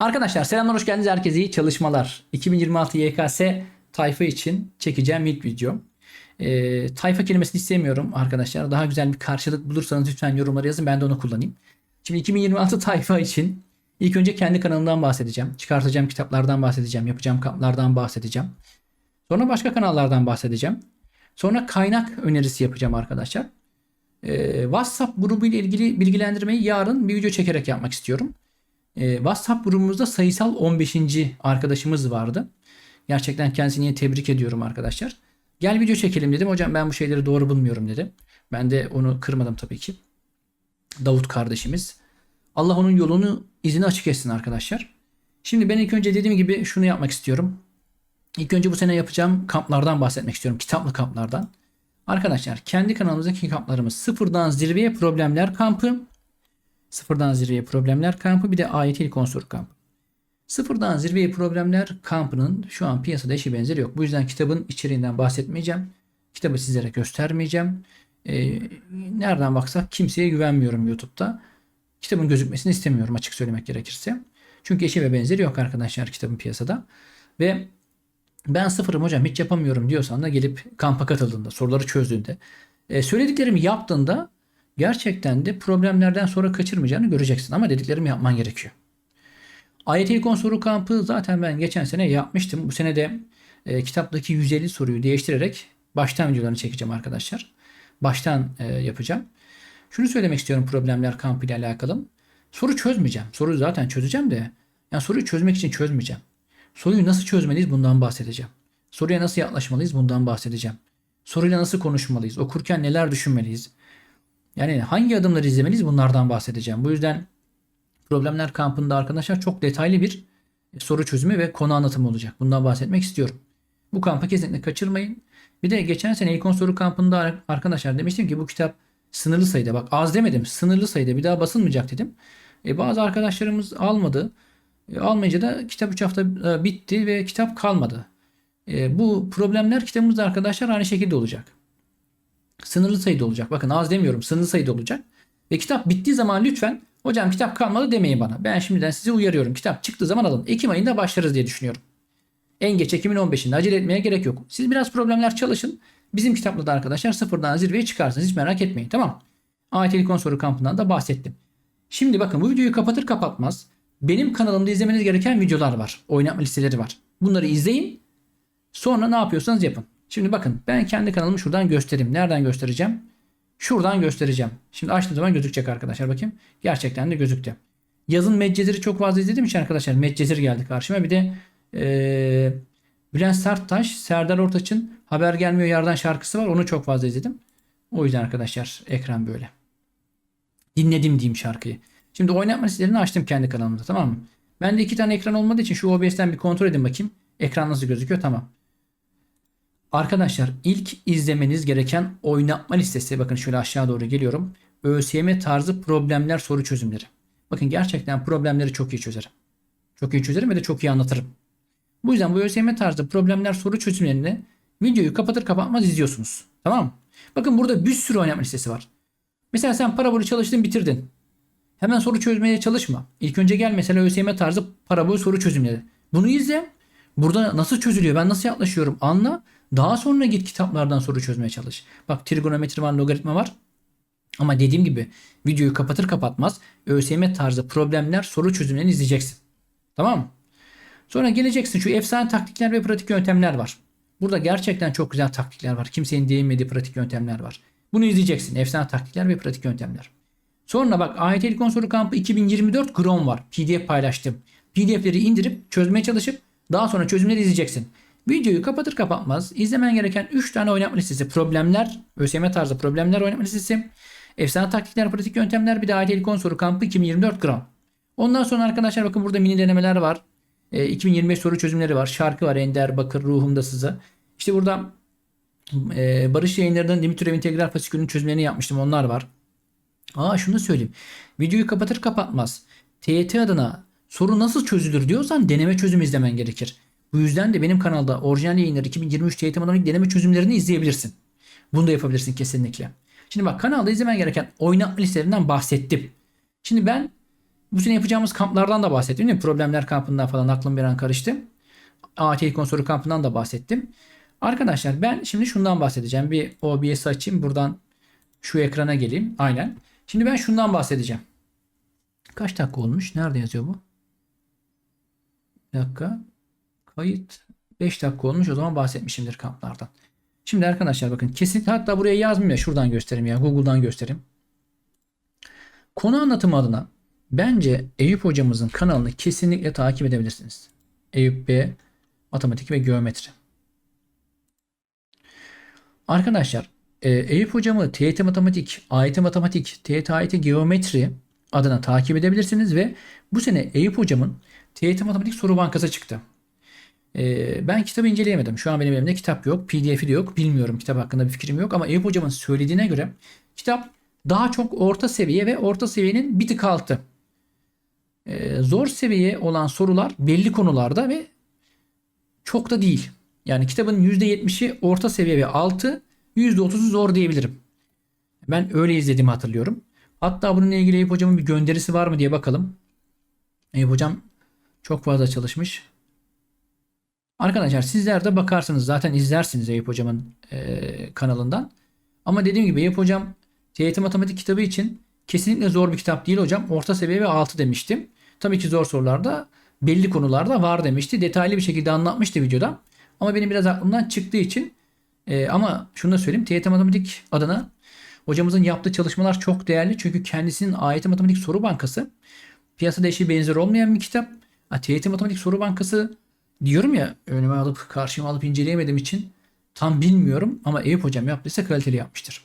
Arkadaşlar selamlar hoş geldiniz. Herkese iyi çalışmalar. 2026 YKS tayfa için çekeceğim ilk video. Ee, tayfa kelimesini istemiyorum arkadaşlar. Daha güzel bir karşılık bulursanız lütfen yorumlara yazın. Ben de onu kullanayım. Şimdi 2026 tayfa için ilk önce kendi kanalımdan bahsedeceğim. Çıkartacağım kitaplardan bahsedeceğim. Yapacağım kamplardan bahsedeceğim. Sonra başka kanallardan bahsedeceğim. Sonra kaynak önerisi yapacağım arkadaşlar. Ee, WhatsApp grubu ile ilgili bilgilendirmeyi yarın bir video çekerek yapmak istiyorum. Ee, WhatsApp grubumuzda sayısal 15. arkadaşımız vardı. Gerçekten kendisini tebrik ediyorum arkadaşlar. Gel video çekelim dedim. Hocam ben bu şeyleri doğru bulmuyorum dedi. Ben de onu kırmadım tabii ki. Davut kardeşimiz. Allah onun yolunu izini açık etsin arkadaşlar. Şimdi ben ilk önce dediğim gibi şunu yapmak istiyorum. İlk önce bu sene yapacağım kamplardan bahsetmek istiyorum. Kitaplı kamplardan. Arkadaşlar kendi kanalımızdaki kamplarımız sıfırdan zirveye problemler kampı, Sıfırdan zirveye problemler kampı bir de ayet ilk unsur kampı. Sıfırdan zirveye problemler kampının şu an piyasada eşi benzeri yok. Bu yüzden kitabın içeriğinden bahsetmeyeceğim. Kitabı sizlere göstermeyeceğim. Ee, nereden baksak kimseye güvenmiyorum YouTube'da. Kitabın gözükmesini istemiyorum açık söylemek gerekirse. Çünkü eşi ve benzeri yok arkadaşlar kitabın piyasada. Ve ben sıfırım hocam hiç yapamıyorum diyorsan da gelip kampa katıldığında, soruları çözdüğünde, e, söylediklerimi yaptığında gerçekten de problemlerden sonra kaçırmayacağını göreceksin. Ama dediklerimi yapman gerekiyor. Ayet ilk soru kampı zaten ben geçen sene yapmıştım. Bu sene de e, kitaptaki 150 soruyu değiştirerek baştan videolarını çekeceğim arkadaşlar. Baştan e, yapacağım. Şunu söylemek istiyorum problemler kampı ile alakalı. Soru çözmeyeceğim. Soruyu zaten çözeceğim de. Yani soruyu çözmek için çözmeyeceğim. Soruyu nasıl çözmeliyiz bundan bahsedeceğim. Soruya nasıl yaklaşmalıyız bundan bahsedeceğim. Soruyla nasıl konuşmalıyız? Okurken neler düşünmeliyiz? Yani hangi adımları izlemeliyiz bunlardan bahsedeceğim. Bu yüzden problemler kampında arkadaşlar çok detaylı bir soru çözümü ve konu anlatımı olacak. Bundan bahsetmek istiyorum. Bu kampı kesinlikle kaçırmayın. Bir de geçen sene ilk 10 soru kampında arkadaşlar demiştim ki bu kitap sınırlı sayıda. Bak az demedim sınırlı sayıda bir daha basılmayacak dedim. E, bazı arkadaşlarımız almadı. E, almayınca da kitap 3 hafta e, bitti ve kitap kalmadı. E, bu problemler kitabımızda arkadaşlar aynı şekilde olacak. Sınırlı sayıda olacak. Bakın az demiyorum sınırlı sayıda olacak. Ve kitap bittiği zaman lütfen hocam kitap kalmadı demeyin bana. Ben şimdiden sizi uyarıyorum. Kitap çıktığı zaman alın. Ekim ayında başlarız diye düşünüyorum. En geç Ekim'in 15'inde acele etmeye gerek yok. Siz biraz problemler çalışın. Bizim kitapla da arkadaşlar sıfırdan zirveye çıkarsınız. Hiç merak etmeyin tamam Ayet İlkon soru kampından da bahsettim. Şimdi bakın bu videoyu kapatır kapatmaz benim kanalımda izlemeniz gereken videolar var. Oynatma listeleri var. Bunları izleyin. Sonra ne yapıyorsanız yapın. Şimdi bakın ben kendi kanalımı şuradan göstereyim. Nereden göstereceğim? Şuradan göstereceğim. Şimdi açtığım zaman gözükecek arkadaşlar bakayım. Gerçekten de gözüktü. Yazın Medcezir'i çok fazla izlediğim için arkadaşlar Medcezir geldi karşıma. Bir de ee, Bülent Serttaş, Serdar Ortaç'ın Haber Gelmiyor Yardan şarkısı var. Onu çok fazla izledim. O yüzden arkadaşlar ekran böyle. Dinledim diyeyim şarkıyı. Şimdi oynatma listelerini açtım kendi kanalımda tamam mı? Bende iki tane ekran olmadığı için şu OBS'ten bir kontrol edin bakayım. Ekran nasıl gözüküyor tamam. Arkadaşlar ilk izlemeniz gereken oynatma listesi bakın şöyle aşağı doğru geliyorum. ÖSYM tarzı problemler soru çözümleri. Bakın gerçekten problemleri çok iyi çözerim. Çok iyi çözerim ve de çok iyi anlatırım. Bu yüzden bu ÖSYM tarzı problemler soru çözümlerini videoyu kapatır kapatmaz izliyorsunuz. Tamam mı? Bakın burada bir sürü oynatma listesi var. Mesela sen parabolü çalıştın bitirdin. Hemen soru çözmeye çalışma. İlk önce gel mesela ÖSYM tarzı parabolü soru çözümleri. Bunu izle. Burada nasıl çözülüyor? Ben nasıl yaklaşıyorum? Anla. Daha sonra git kitaplardan soru çözmeye çalış. Bak trigonometri var, logaritma var. Ama dediğim gibi videoyu kapatır kapatmaz ÖSYM tarzı problemler, soru çözümlerini izleyeceksin. Tamam mı? Sonra geleceksin şu efsane taktikler ve pratik yöntemler var. Burada gerçekten çok güzel taktikler var. Kimsenin değinmediği pratik yöntemler var. Bunu izleyeceksin. Efsane taktikler ve pratik yöntemler. Sonra bak AYT İlkon Soru Kampı 2024 Grom var. PDF paylaştım. PDF'leri indirip çözmeye çalışıp daha sonra çözümleri izleyeceksin. Videoyu kapatır kapatmaz izlemen gereken 3 tane oynatma listesi. Problemler, ÖSYM tarzı problemler oynatma listesi. Efsane taktikler, pratik yöntemler bir de AYT İlkon Soru Kampı 2024 Gram. Ondan sonra arkadaşlar bakın burada mini denemeler var. E, 2025 soru çözümleri var. Şarkı var. Ender Bakır ruhumda sızı. İşte burada e, Barış yayınlarından Dimitrov integral fasikülünün çözümlerini yapmıştım. Onlar var. Aa şunu söyleyeyim. Videoyu kapatır kapatmaz. TYT adına soru nasıl çözülür diyorsan deneme çözüm izlemen gerekir. Bu yüzden de benim kanalda orijinal yayınlar 2023 TYT matematik deneme çözümlerini izleyebilirsin. Bunu da yapabilirsin kesinlikle. Şimdi bak kanalda izlemen gereken oynatma listelerinden bahsettim. Şimdi ben Bu sene yapacağımız kamplardan da bahsettim değil mi? Problemler kampından falan aklım bir an karıştı. AT konsolu kampından da bahsettim. Arkadaşlar ben şimdi şundan bahsedeceğim. Bir OBS açayım. Buradan şu ekrana geleyim. Aynen. Şimdi ben şundan bahsedeceğim. Kaç dakika olmuş? Nerede yazıyor bu? Bir dakika. Kayıt 5 dakika olmuş. O zaman bahsetmişimdir kamplardan. Şimdi arkadaşlar bakın kesinlikle hatta buraya yazmayayım ya şuradan göstereyim ya Google'dan göstereyim. Konu anlatımı adına bence Eyüp hocamızın kanalını kesinlikle takip edebilirsiniz. Eyüp B matematik ve geometri. Arkadaşlar e, Eyüp hocamı TYT matematik, AYT matematik, TYT AYT geometri adına takip edebilirsiniz ve bu sene Eyüp hocamın TYT matematik soru bankası çıktı. E, ben kitabı inceleyemedim. Şu an benim elimde kitap yok. PDF'i de yok. Bilmiyorum kitap hakkında bir fikrim yok ama Eyüp hocamın söylediğine göre kitap daha çok orta seviye ve orta seviyenin bir tık altı. E, zor seviye olan sorular belli konularda ve çok da değil. Yani kitabın %70'i orta seviye ve altı, %30'u zor diyebilirim. Ben öyle izlediğimi hatırlıyorum. Hatta bununla ilgili Eyüp hocamın bir gönderisi var mı diye bakalım. Eyüp hocam çok fazla çalışmış. Arkadaşlar sizler de bakarsınız zaten izlersiniz Eyüp hocamın e, kanalından. Ama dediğim gibi Eyüp hocam TYT matematik kitabı için kesinlikle zor bir kitap değil hocam. Orta seviye ve altı demiştim. Tabii ki zor sorularda belli konularda var demişti. Detaylı bir şekilde anlatmıştı videoda. Ama benim biraz aklımdan çıktığı için e, ama şunu da söyleyeyim. TYT Matematik adına hocamızın yaptığı çalışmalar çok değerli. Çünkü kendisinin AYT Matematik Soru Bankası piyasada eşi benzer olmayan bir kitap. TYT Matematik Soru Bankası diyorum ya önüme alıp karşıma alıp inceleyemediğim için tam bilmiyorum ama Eyüp hocam yaptıysa kaliteli yapmıştır.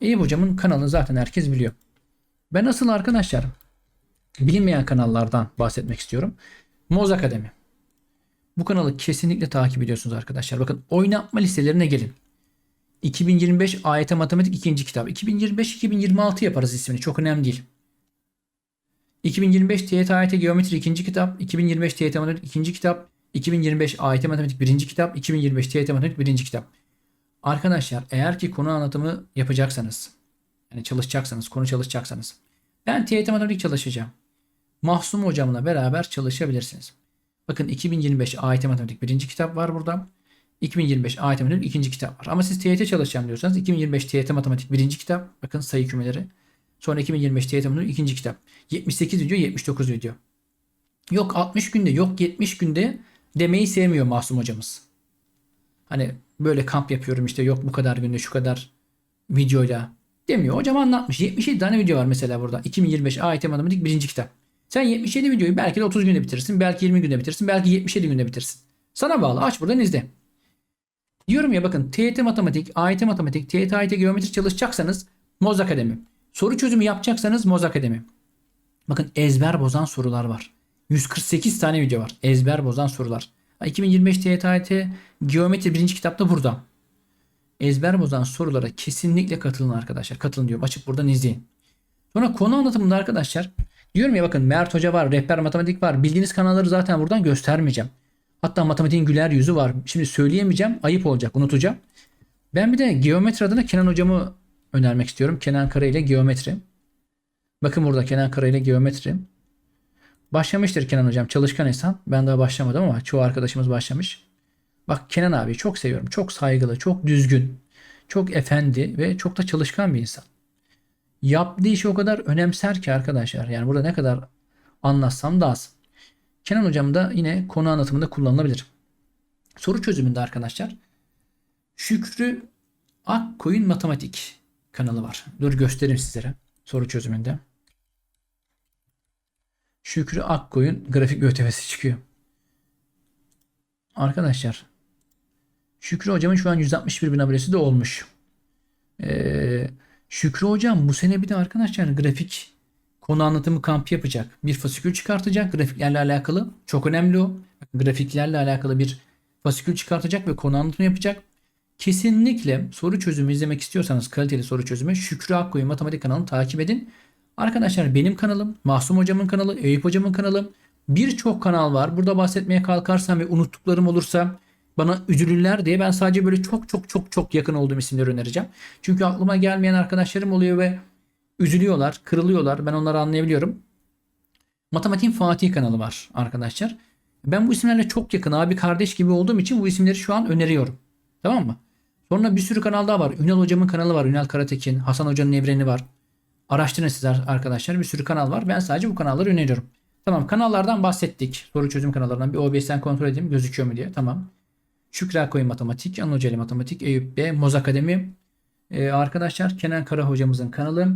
Eyüp hocamın kanalını zaten herkes biliyor. Ben asıl arkadaşlar bilinmeyen kanallardan bahsetmek istiyorum. Moz Akademi. Bu kanalı kesinlikle takip ediyorsunuz arkadaşlar. Bakın oynatma listelerine gelin. 2025 AYT Matematik ikinci kitap. 2025-2026 yaparız ismini. Çok önemli değil. 2025 TYT AYT Geometri ikinci kitap. 2025 TYT Matematik ikinci kitap. 2025 AYT Matematik birinci kitap. 2025 TYT Matematik birinci kitap. Arkadaşlar eğer ki konu anlatımı yapacaksanız yani çalışacaksanız, konu çalışacaksanız ben TYT Matematik çalışacağım. Mahsum hocamla beraber çalışabilirsiniz. Bakın 2025 AYT Matematik birinci kitap var burada. 2025 AYT Matematik ikinci kitap var. Ama siz TYT çalışacağım diyorsanız 2025 TYT Matematik birinci kitap. Bakın sayı kümeleri. Sonra 2025 TYT Matematik ikinci kitap. 78 video 79 video. Yok 60 günde yok 70 günde demeyi sevmiyor Mahsum hocamız. Hani böyle kamp yapıyorum işte yok bu kadar günde şu kadar videoyla demiyor. Hocam anlatmış. 77 tane video var mesela burada. 2025 AYT Matematik birinci kitap. Sen 77 videoyu belki de 30 günde bitirirsin. Belki 20 günde bitirsin. Belki 77 günde bitirsin. Sana bağlı. Aç buradan izle. Diyorum ya bakın TYT matematik, AYT matematik, TYT AYT geometri çalışacaksanız Moz Akademi. Soru çözümü yapacaksanız Moz Akademi. Bakın ezber bozan sorular var. 148 tane video var. Ezber bozan sorular. 2025 TYT geometri birinci kitapta burada. Ezber bozan sorulara kesinlikle katılın arkadaşlar. Katılın diyorum. Açıp buradan izleyin. Sonra konu anlatımında arkadaşlar Diyorum ya bakın Mert Hoca var, Rehber Matematik var. Bildiğiniz kanalları zaten buradan göstermeyeceğim. Hatta matematiğin güler yüzü var. Şimdi söyleyemeyeceğim. Ayıp olacak. Unutacağım. Ben bir de geometri adına Kenan hocamı önermek istiyorum. Kenan Kara ile geometri. Bakın burada Kenan Kara ile geometri. Başlamıştır Kenan hocam. Çalışkan insan. Ben daha başlamadım ama çoğu arkadaşımız başlamış. Bak Kenan abi çok seviyorum. Çok saygılı, çok düzgün, çok efendi ve çok da çalışkan bir insan yaptığı işi o kadar önemser ki arkadaşlar. Yani burada ne kadar anlatsam da az. Kenan hocam da yine konu anlatımında kullanılabilir. Soru çözümünde arkadaşlar Şükrü Akkoyun Matematik kanalı var. Dur göstereyim sizlere soru çözümünde. Şükrü Akkoyun grafik ÖTV'si çıkıyor. Arkadaşlar Şükrü hocamın şu an 161 bin abonesi de olmuş. Eee Şükrü hocam bu sene bir de arkadaşlar grafik konu anlatımı kampı yapacak. Bir fasikül çıkartacak grafiklerle alakalı. Çok önemli o. Grafiklerle alakalı bir fasikül çıkartacak ve konu anlatımı yapacak. Kesinlikle soru çözümü izlemek istiyorsanız kaliteli soru çözümü Şükrü Akkoyun Matematik kanalını takip edin. Arkadaşlar benim kanalım, Mahsum hocamın kanalı, Eyüp hocamın kanalı. Birçok kanal var. Burada bahsetmeye kalkarsam ve unuttuklarım olursa bana üzülürler diye ben sadece böyle çok çok çok çok yakın olduğum isimleri önereceğim. Çünkü aklıma gelmeyen arkadaşlarım oluyor ve üzülüyorlar, kırılıyorlar. Ben onları anlayabiliyorum. Matematiğin Fatih kanalı var arkadaşlar. Ben bu isimlerle çok yakın abi kardeş gibi olduğum için bu isimleri şu an öneriyorum. Tamam mı? Sonra bir sürü kanal daha var. Ünal hocamın kanalı var. Ünal Karatekin. Hasan hocanın evreni var. Araştırın siz arkadaşlar. Bir sürü kanal var. Ben sadece bu kanalları öneriyorum. Tamam kanallardan bahsettik. Soru çözüm kanallarından bir OBS'den kontrol edeyim gözüküyor mu diye. Tamam. Şükrü Akkoyun Matematik, Anıl Hoca'yla Matematik, Eyüp B, Moz Akademi. Ee, arkadaşlar Kenan Kara hocamızın kanalı.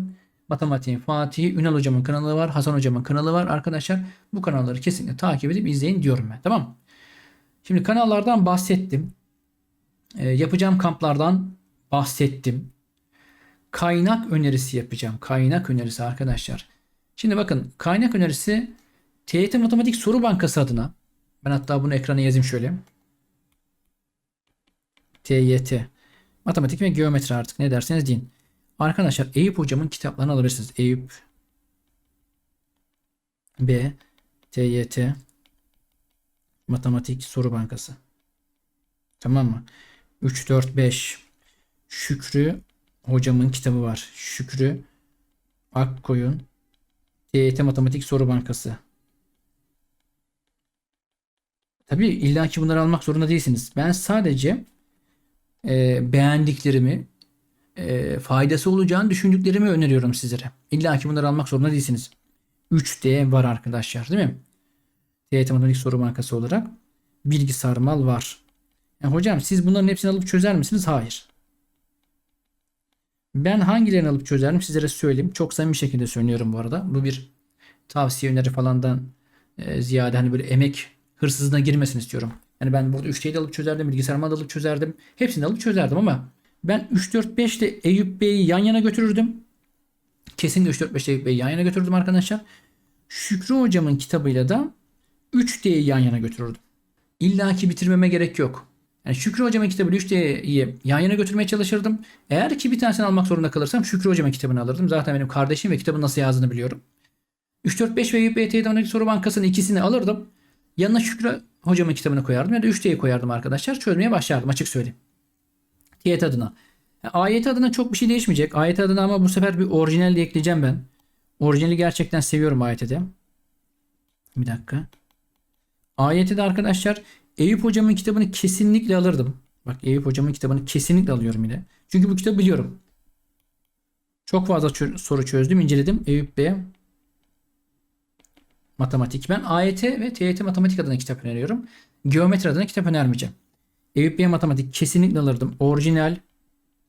Matematiğin Fatih, Ünal hocamın kanalı var, Hasan hocamın kanalı var. Arkadaşlar bu kanalları kesinlikle takip edip izleyin diyorum ben. Tamam? Şimdi kanallardan bahsettim. Ee, yapacağım kamplardan bahsettim. Kaynak önerisi yapacağım. Kaynak önerisi arkadaşlar. Şimdi bakın kaynak önerisi TYT Matematik Soru Bankası adına. Ben hatta bunu ekrana yazayım şöyle. TYT. Matematik ve geometri artık ne derseniz deyin. Arkadaşlar Eyüp hocamın kitaplarını alabilirsiniz. Eyüp B TYT Matematik Soru Bankası. Tamam mı? 3 4 5 Şükrü hocamın kitabı var. Şükrü Akkoyun TYT Matematik Soru Bankası. Tabii illaki bunları almak zorunda değilsiniz. Ben sadece e, beğendiklerimi, e, faydası olacağını düşündüklerimi öneriyorum sizlere. İlla ki bunları almak zorunda değilsiniz. 3D var arkadaşlar değil mi? TYT Matematik Soru Bankası olarak. Bilgi sarmal var. Yani hocam siz bunların hepsini alıp çözer misiniz? Hayır. Ben hangilerini alıp çözerim sizlere söyleyeyim. Çok samimi şekilde söylüyorum bu arada. Bu bir tavsiye öneri falandan e, ziyade hani böyle emek hırsızlığına girmesin istiyorum. Yani ben burada 3D'yi de alıp çözerdim, bilgisayarımı da alıp çözerdim. Hepsini alıp çözerdim ama ben 3 4 5 ile Eyüp Bey'i yan yana götürürdüm. Kesinlikle 3 4 5 Eyüp Bey'i yan yana götürdüm arkadaşlar. Şükrü hocamın kitabıyla da 3D'yi yan yana götürürdüm. İlla ki bitirmeme gerek yok. Yani Şükrü hocamın kitabını 3D'yi yan yana götürmeye çalışırdım. Eğer ki bir tanesini almak zorunda kalırsam Şükrü hocamın kitabını alırdım. Zaten benim kardeşim ve kitabın nasıl yazdığını biliyorum. 3 4 5 ve TYT Soru Bankası'nın ikisini alırdım. Yanına Şükrü hocamın kitabını koyardım ya da 3D'yi koyardım arkadaşlar. Çözmeye başlardım açık söyleyeyim. Tiyet adına. Ayet adına çok bir şey değişmeyecek. Ayet adına ama bu sefer bir orijinal de ekleyeceğim ben. Orijinali gerçekten seviyorum ayette Bir dakika. Ayette de arkadaşlar Eyüp hocamın kitabını kesinlikle alırdım. Bak Eyüp hocamın kitabını kesinlikle alıyorum yine. Çünkü bu kitabı biliyorum. Çok fazla çö- soru çözdüm, inceledim. Eyüp Bey matematik. Ben AYT ve TYT matematik adına kitap öneriyorum. Geometri adına kitap önermeyeceğim. Eyüp Bey matematik kesinlikle alırdım. Orijinal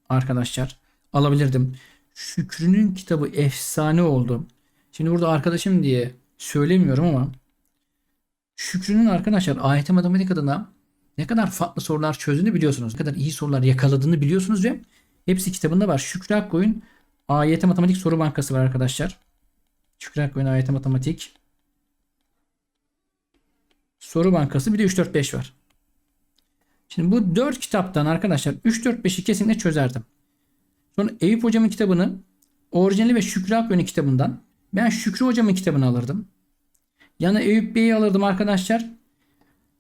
arkadaşlar alabilirdim. Şükrü'nün kitabı efsane oldu. Şimdi burada arkadaşım diye söylemiyorum ama Şükrü'nün arkadaşlar AYT matematik adına ne kadar farklı sorular çözdüğünü biliyorsunuz. Ne kadar iyi sorular yakaladığını biliyorsunuz ve hepsi kitabında var. Şükrü Akkoyun AYT matematik soru bankası var arkadaşlar. Şükrü Akkoyun AYT matematik soru bankası bir de 3 4 5 var. Şimdi bu 4 kitaptan arkadaşlar 3 4 5'i kesinlikle çözerdim. Sonra Eyüp hocamın kitabını orijinali ve Şükrü Akgön'ün kitabından ben Şükrü hocamın kitabını alırdım. Yana Eyüp Bey'i alırdım arkadaşlar.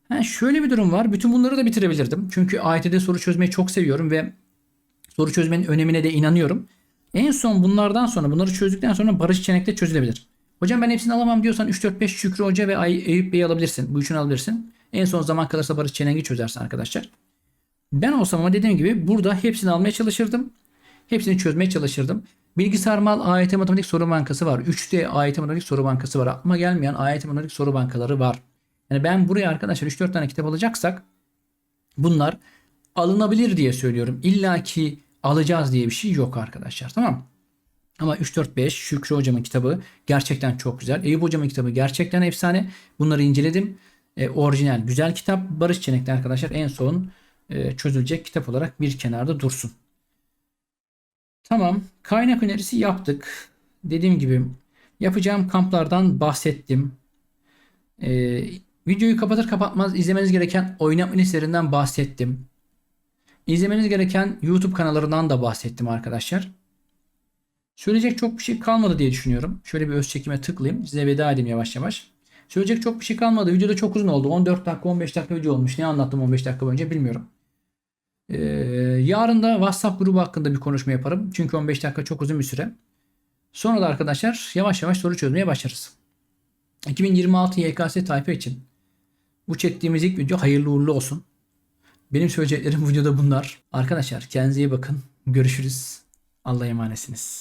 Ha, şöyle bir durum var. Bütün bunları da bitirebilirdim. Çünkü AYT'de soru çözmeyi çok seviyorum ve soru çözmenin önemine de inanıyorum. En son bunlardan sonra bunları çözdükten sonra Barış Çenek'te çözülebilir. Hocam ben hepsini alamam diyorsan 3 4 5 Şükrü Hoca ve Eyüp Bey'i alabilirsin. Bu üçünü alabilirsin. En son zaman kalırsa Barış Çeneng'i çözersin arkadaşlar. Ben olsam ama dediğim gibi burada hepsini almaya çalışırdım. Hepsini çözmeye çalışırdım. Bilgisayar mal AYT matematik soru bankası var. 3D AYT matematik soru bankası var. Aklıma gelmeyen AYT matematik soru bankaları var. Yani ben buraya arkadaşlar 3-4 tane kitap alacaksak bunlar alınabilir diye söylüyorum. İlla ki alacağız diye bir şey yok arkadaşlar. Tamam Ama 3-4-5 Şükrü hocamın kitabı gerçekten çok güzel. Eyüp hocamın kitabı gerçekten efsane. Bunları inceledim. E, orijinal güzel kitap. Barış Çenek'te arkadaşlar en son e, çözülecek kitap olarak bir kenarda dursun. Tamam. Kaynak önerisi yaptık. Dediğim gibi yapacağım kamplardan bahsettim. Ee, videoyu kapatır kapatmaz izlemeniz gereken oynatma listelerinden bahsettim. İzlemeniz gereken YouTube kanallarından da bahsettim arkadaşlar. Söyleyecek çok bir şey kalmadı diye düşünüyorum. Şöyle bir öz çekime tıklayayım. Size veda edeyim yavaş yavaş. Söyleyecek çok bir şey kalmadı. Video da çok uzun oldu. 14 dakika 15 dakika video olmuş. Ne anlattım 15 dakika boyunca bilmiyorum. Ee, yarın da WhatsApp grubu hakkında bir konuşma yaparım. Çünkü 15 dakika çok uzun bir süre. Sonra da arkadaşlar yavaş yavaş soru çözmeye başlarız. 2026 YKS tayfa için bu çektiğimiz ilk video hayırlı uğurlu olsun. Benim söyleyeceklerim videoda bunlar. Arkadaşlar kendinize iyi bakın. Görüşürüz. Allah'a emanetsiniz.